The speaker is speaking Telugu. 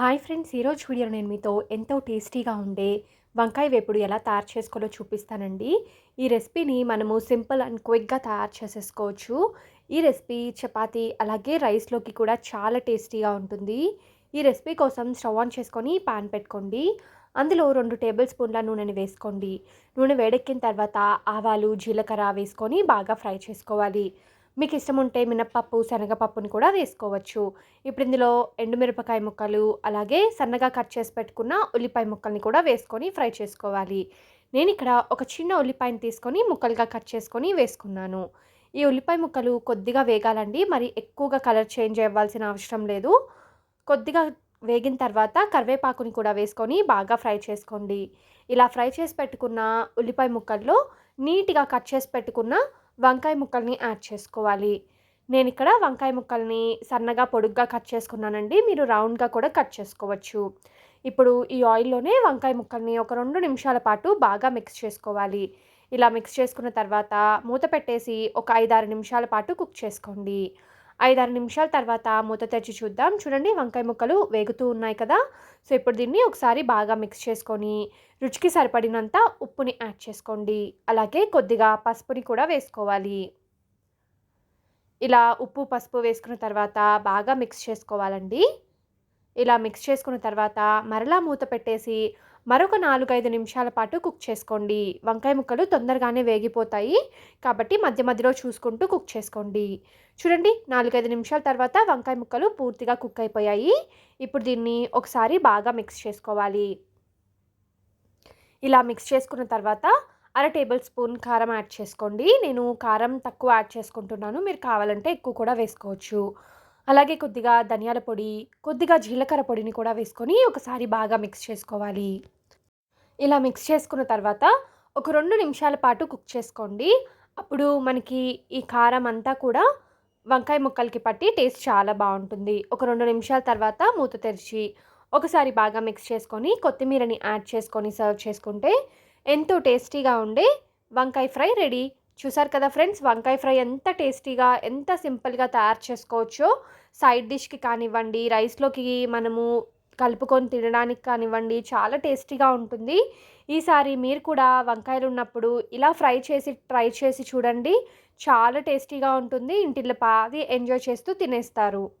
హాయ్ ఫ్రెండ్స్ ఈరోజు వీడియోలో నేను మీతో ఎంతో టేస్టీగా ఉండే వంకాయ వేపుడు ఎలా తయారు చేసుకోవాలో చూపిస్తానండి. ఈ రెసిపీని మనము సింపుల్ అండ్ క్విక్గా తయారు చేసేసుకోవచ్చు. ఈ రెసిపీ చపాతీ అలాగే రైస్లోకి కూడా చాలా టేస్టీగా ఉంటుంది. ఈ రెసిపీ కోసం స్టవ్ ఆన్ చేసుకొని పాన్ పెట్టుకోండి. అందులో రెండు టేబుల్ స్పూన్ల నూనెని వేసుకోండి. నూనె వేడెక్కిన తర్వాత ఆవాలు జీలకర్ర వేసుకొని బాగా ఫ్రై చేసుకోవాలి. మీకు ఇష్టం ఉంటే మినప్పప్పు శనగపప్పుని కూడా వేసుకోవచ్చు. ఇప్పుడు ఇందులో ఎండుమిరపకాయ ముక్కలు అలాగే సన్నగా కట్ చేసి పెట్టుకున్న ఉల్లిపాయ ముక్కల్ని కూడా వేసుకొని ఫ్రై చేసుకోవాలి. నేను ఇక్కడ ఒక చిన్న ఉల్లిపాయని తీసుకొని ముక్కలుగా కట్ చేసుకొని వేసుకున్నాను. ఈ ఉల్లిపాయ ముక్కలు కొద్దిగా వేగాలండి. మరి ఎక్కువగా కలర్ చేంజ్ అవ్వాల్సిన అవసరం లేదు. కొద్దిగా వేగిన తర్వాత కరివేపాకుని కూడా వేసుకొని బాగా ఫ్రై చేసుకోండి. ఇలా ఫ్రై చేసి పెట్టుకున్న ఉల్లిపాయ ముక్కల్లో నీట్గా కట్ చేసి పెట్టుకున్న వంకాయ ముక్కల్ని యాడ్ చేసుకోవాలి. నేను ఇక్కడ వంకాయ ముక్కల్ని సన్నగా పొడుగ్గా కట్ చేసుకున్నానండి. మీరు రౌండ్గా కూడా కట్ చేసుకోవచ్చు. ఇప్పుడు ఈ ఆయిల్లోనే వంకాయ ముక్కల్ని ఒక రెండు నిమిషాల పాటు బాగా మిక్స్ చేసుకోవాలి. ఇలా మిక్స్ చేసుకున్న తర్వాత మూత పెట్టేసి ఒక ఐదారు నిమిషాల పాటు కుక్ చేసుకోండి. ఐదారు నిమిషాల తర్వాత మూత తెచ్చి చూద్దాం. చూడండి వంకాయ ముక్కలు వేగుతూ ఉన్నాయి కదా. సో ఇప్పుడు దీన్ని ఒకసారి బాగా మిక్స్ చేసుకొని రుచికి సరిపడినంత ఉప్పుని యాడ్ చేసుకోండి. అలాగే కొద్దిగా పసుపుని కూడా వేసుకోవాలి. ఇలా ఉప్పు పసుపు వేసుకున్న తర్వాత బాగా మిక్స్ చేసుకోవాలండి. ఇలా మిక్స్ చేసుకున్న తర్వాత మరలా మూత పెట్టేసి మరొక నాలుగైదు నిమిషాల పాటు కుక్ చేసుకోండి. వంకాయ ముక్కలు తొందరగానే వేగిపోతాయి. కాబట్టి మధ్య మధ్యలో చూసుకుంటూ కుక్ చేసుకోండి. చూడండి నాలుగైదు నిమిషాల తర్వాత వంకాయ ముక్కలు పూర్తిగా కుక్ అయిపోయాయి. ఇప్పుడు దీన్ని ఒకసారి బాగా మిక్స్ చేసుకోవాలి. ఇలా మిక్స్ చేసుకున్న తర్వాత అర టేబుల్ స్పూన్ కారం యాడ్ చేసుకోండి. నేను కారం తక్కువ యాడ్ చేసుకుంటున్నాను. మీరు కావాలంటే ఎక్కువ కూడా వేసుకోవచ్చు. అలాగే కొద్దిగా ధనియాల పొడి కొద్దిగా జీలకర్ర పొడిని కూడా వేసుకొని ఒకసారి బాగా మిక్స్ చేసుకోవాలి. ఇలా మిక్స్ చేసుకున్న తర్వాత ఒక రెండు నిమిషాల పాటు కుక్ చేసుకోండి. అప్పుడు మనకి ఈ కారం అంతా కూడా వంకాయ ముక్కలకి పట్టి టేస్ట్ చాలా బాగుంటుంది. ఒక రెండు నిమిషాల తర్వాత మూత తెరిచి ఒకసారి బాగా మిక్స్ చేసుకొని కొత్తిమీరని యాడ్ చేసుకొని సర్వ్ చేసుకుంటే ఎంతో టేస్టీగా ఉండే వంకాయ ఫ్రై రెడీ చూసారు కదా ఫ్రెండ్స్? వంకాయ ఫ్రై ఎంత టేస్టీగా ఎంత సింపుల్గా తయారు చేసుకోవచ్చో? సైడ్ డిష్కి కానివ్వండి రైస్లోకి మనము కలుపుకొని తినడానికి కానివ్వండి చాలా టేస్టీగా ఉంటుంది. ఈసారి మీరు కూడా వంకాయలు ఉన్నప్పుడు ఇలా ఫ్రై చేసి ట్రై చేసి చూడండి. చాలా టేస్టీగా ఉంటుంది. ఇంటిలో పాది ఎంజాయ్ చేస్తూ తినేస్తారు.